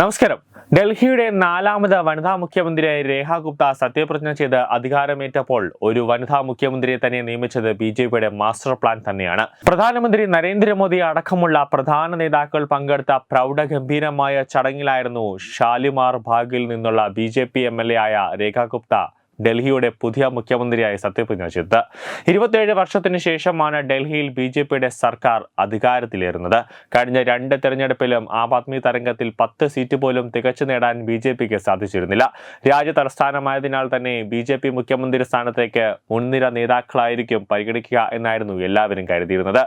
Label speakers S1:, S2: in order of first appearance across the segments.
S1: നമസ്കാരം. ഡൽഹിയുടെ നാലാമത് വനിതാ മുഖ്യമന്ത്രിയായ രേഖ ഗുപ്ത സത്യപ്രതിജ്ഞ ചെയ്ത് അധികാരമേറ്റപ്പോൾ ഒരു വനിതാ മുഖ്യമന്ത്രിയെ തന്നെ നിയമിച്ചത് ബി ജെ പിയുടെ മാസ്റ്റർ പ്ലാൻ തന്നെയാണ്. പ്രധാനമന്ത്രി നരേന്ദ്രമോദി അടക്കമുള്ള പ്രധാന നേതാക്കൾ പങ്കെടുത്ത പ്രൗഢഗംഭീരമായ ചടങ്ങിലായിരുന്നു ഷാലിമാർ ഭാഗിൽ നിന്നുള്ള B J P M L A ആയ രേഖ ഗുപ്ത ഡൽഹിയുടെ പുതിയ മുഖ്യമന്ത്രിയായി സത്യപ്രതിജ്ഞ ചെയ്തത് ഇരുപത്തിയേഴ് വർഷത്തിന് ശേഷമാണ് ഡൽഹിയിൽ ബി ജെ പിയുടെ സർക്കാർ അധികാരത്തിലേറുന്നത്. കഴിഞ്ഞ രണ്ട് തെരഞ്ഞെടുപ്പിലും ആം ആദ്മി തരംഗത്തിൽ പത്ത് സീറ്റ് പോലും തികച്ചു നേടാൻ ബി ജെ പിക്ക് സാധിച്ചിരുന്നില്ല. രാജ്യ തലസ്ഥാനമായതിനാൽ തന്നെ ബി ജെ പി മുഖ്യമന്ത്രി സ്ഥാനത്തേക്ക് മുൻനിര നേതാക്കളായിരിക്കും പരിഗണിക്കുക എന്നായിരുന്നു എല്ലാവരും കരുതിയിരുന്നത്.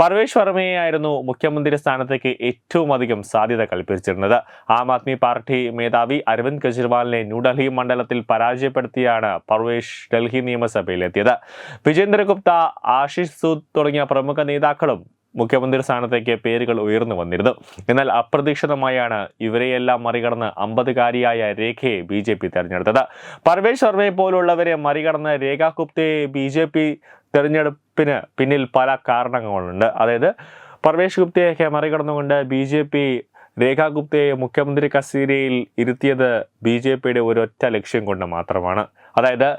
S1: പർവേഷ് വർമ്മയെയായിരുന്നു മുഖ്യമന്ത്രി സ്ഥാനത്തേക്ക് ഏറ്റവും അധികം സാധ്യത കൽപ്പിച്ചിരുന്നത്. ആം ആദ്മി പാർട്ടി മേധാവി അരവിന്ദ് കെജ്രിവാളിനെ ന്യൂഡൽഹി മണ്ഡലത്തിൽ പരാജയപ്പെടുത്തിയാണ് പർവേഷ് ഡൽഹി നിയമസഭയിലെത്തിയത്. വിജേന്ദ്ര ഗുപ്ത ആശിഷ് സൂദ് തുടങ്ങിയ പ്രമുഖ നേതാക്കളും മുഖ്യമന്ത്രി സ്ഥാനത്തേക്ക് പേരുകൾ ഉയർന്നു വന്നിരുന്നു. എന്നാൽ അപ്രതീക്ഷിതമായാണ് ഇവരെയെല്ലാം മറികടന്ന് അമ്പതുകാരിയായ രേഖയെ ബി ജെ പി തെരഞ്ഞെടുത്തത്. പർവേഷ് ശർമ്മയെ പോലുള്ളവരെ മറികടന്ന് രേഖ ഗുപ്തയെ ബി ജെ പി തെരഞ്ഞെടുപ്പിന് പിന്നിൽ പല കാരണങ്ങളുണ്ട്. അതായത് പർവേഷ് ഗുപ്തയൊക്കെ മറികടന്നുകൊണ്ട് ബി ജെ പി രേഖ ഗുപ്തയെ മുഖ്യമന്ത്രി കസേരയിൽ ഇരുത്തിയത് ബി ജെ പിയുടെ ഒരൊറ്റ ലക്ഷ്യം കൊണ്ട് മാത്രമാണ്. അതായത്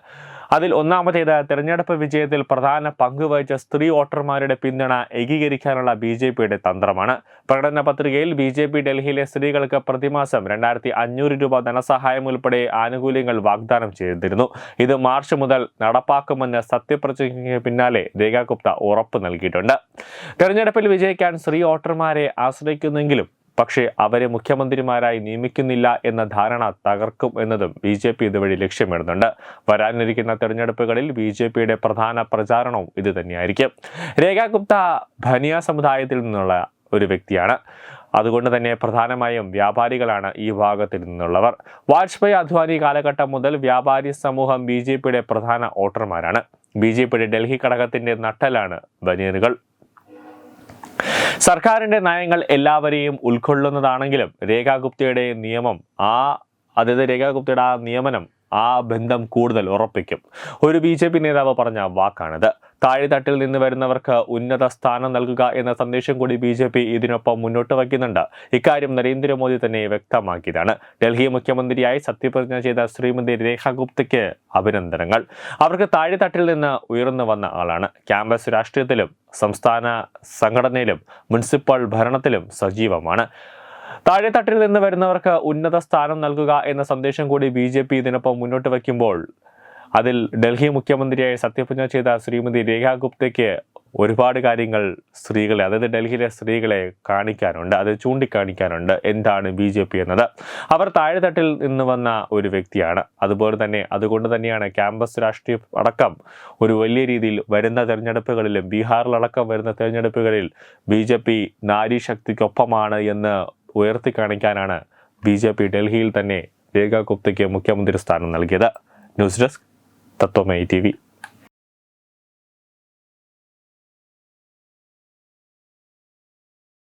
S1: അതിൽ ഒന്നാമത്തേത് തെരഞ്ഞെടുപ്പ് വിജയത്തിൽ പ്രധാന പങ്കുവഹിച്ച സ്ത്രീ വോട്ടർമാരുടെ പിന്തുണ ഏകീകരിക്കാനുള്ള ബി ജെ പിയുടെ തന്ത്രമാണ്. പ്രകടന പത്രികയിൽ ബി ജെ പി ഡൽഹിയിലെ സ്ത്രീകൾക്ക് പ്രതിമാസം രണ്ടായിരത്തി അഞ്ഞൂറ് രൂപ ധനസഹായം ഉൾപ്പെടെ ആനുകൂല്യങ്ങൾ വാഗ്ദാനം ചെയ്തിരുന്നു. ഇത് മാർച്ച് മുതൽ നടപ്പാക്കുമെന്ന് സത്യപ്രതിജ്ഞയ്ക്ക് പിന്നാലെ രേഖാ ഗുപ്ത ഉറപ്പ് നൽകിയിട്ടുണ്ട്. തെരഞ്ഞെടുപ്പിൽ വിജയിക്കാൻ സ്ത്രീ വോട്ടർമാരെ ആശ്രയിക്കുന്നെങ്കിലും പക്ഷേ അവരെ മുഖ്യമന്ത്രിമാരായി നിയമിക്കുന്നില്ല എന്ന ധാരണ തകർക്കും എന്നതും ബി ജെ പി ഇതുവഴി ലക്ഷ്യമിടുന്നുണ്ട്. വരാനിരിക്കുന്ന തെരഞ്ഞെടുപ്പുകളിൽ ബി ജെ പിയുടെ പ്രധാന പ്രചാരണവും ഇത് തന്നെയായിരിക്കും. രേഖ ഗുപ്ത ഭനിയ സമുദായത്തിൽ നിന്നുള്ള ഒരു വ്യക്തിയാണ്. അതുകൊണ്ട് തന്നെ പ്രധാനമായും വ്യാപാരികളാണ് ഈ ഭാഗത്തിൽ നിന്നുള്ളവർ. വാജ്പേയി അധ്വാനി കാലഘട്ടം മുതൽ വ്യാപാരി സമൂഹം ബി പ്രധാന വോട്ടർമാരാണ്. ബി ഡൽഹി ഘടകത്തിന്റെ നട്ടലാണ് ബനിയനുകൾ സർക്കാരിന്റെ നയങ്ങൾ എല്ലാവരെയും ഉൾക്കൊള്ളുന്നതാണെങ്കിലും രേഖാ ഗുപ്തയുടെ നിയമം ആ അതായത് രേഖാ ഗുപ്തയുടെ ആ നിയമനം ആ ബന്ധം കൂടുതൽ ഉറപ്പിക്കും. ഒരു ബി ജെ പി നേതാവ് പറഞ്ഞ വാക്കാണിത്. താഴെത്തട്ടിൽ നിന്ന് വരുന്നവർക്ക് ഉന്നത സ്ഥാനം നൽകുക എന്ന സന്ദേശം കൂടി ബി ജെ പി ഇതിനൊപ്പം മുന്നോട്ട് വയ്ക്കുന്നുണ്ട്. ഇക്കാര്യം നരേന്ദ്രമോദി തന്നെ വ്യക്തമാക്കിയതാണ്. ഡൽഹി മുഖ്യമന്ത്രിയായി സത്യപ്രതിജ്ഞ ചെയ്ത ശ്രീമതി രേഖ ഗുപ്തയ്ക്ക് അഭിനന്ദനങ്ങൾ. അവർക്ക് താഴെത്തട്ടിൽ നിന്ന് ഉയർന്നു വന്ന ആളാണ്. ക്യാമ്പസ് രാഷ്ട്രീയത്തിലും സംസ്ഥാന സംഘടനയിലും മുനിസിപ്പൽ ഭരണത്തിലും സജീവമാണ്. താഴെത്തട്ടിൽ നിന്ന് വരുന്നവർക്ക് ഉന്നത സ്ഥാനം നൽകുക എന്ന സന്ദേശം കൂടി ബി ഇതിനൊപ്പം മുന്നോട്ട് വയ്ക്കുമ്പോൾ അതിൽ ഡൽഹി മുഖ്യമന്ത്രിയായി സത്യപ്രതിജ്ഞ ചെയ്ത ശ്രീമതി രേഖാ ഗുപ്തയ്ക്ക് ഒരുപാട് കാര്യങ്ങൾ സ്ത്രീകളെ അതായത് ഡൽഹിയിലെ സ്ത്രീകളെ കാണിക്കാനുണ്ട് അത് ചൂണ്ടിക്കാണിക്കാനുണ്ട്. എന്താണ് ബി ജെ പി എന്നത്? അവർ താഴെത്തട്ടിൽ നിന്ന് വന്ന ഒരു വ്യക്തിയാണ്. അതുപോലെ തന്നെ അതുകൊണ്ട് തന്നെയാണ് ക്യാമ്പസ് രാഷ്ട്രീയം അടക്കം ഒരു വലിയ രീതിയിൽ വരുന്ന തെരഞ്ഞെടുപ്പുകളിലും ബീഹാറിലടക്കം വരുന്ന തെരഞ്ഞെടുപ്പുകളിൽ ബി ജെ പി നാരീശക്തിക്കൊപ്പമാണ് എന്ന് ഉയർത്തി കാണിക്കാനാണ് ബി ജെ പി ഡൽഹിയിൽ തന്നെ രേഖാ ഗുപ്തയ്ക്ക് മുഖ്യമന്ത്രി സ്ഥാനം നൽകിയത്. ന്യൂസ് ഡെസ്ക് തത്വമൈ ടി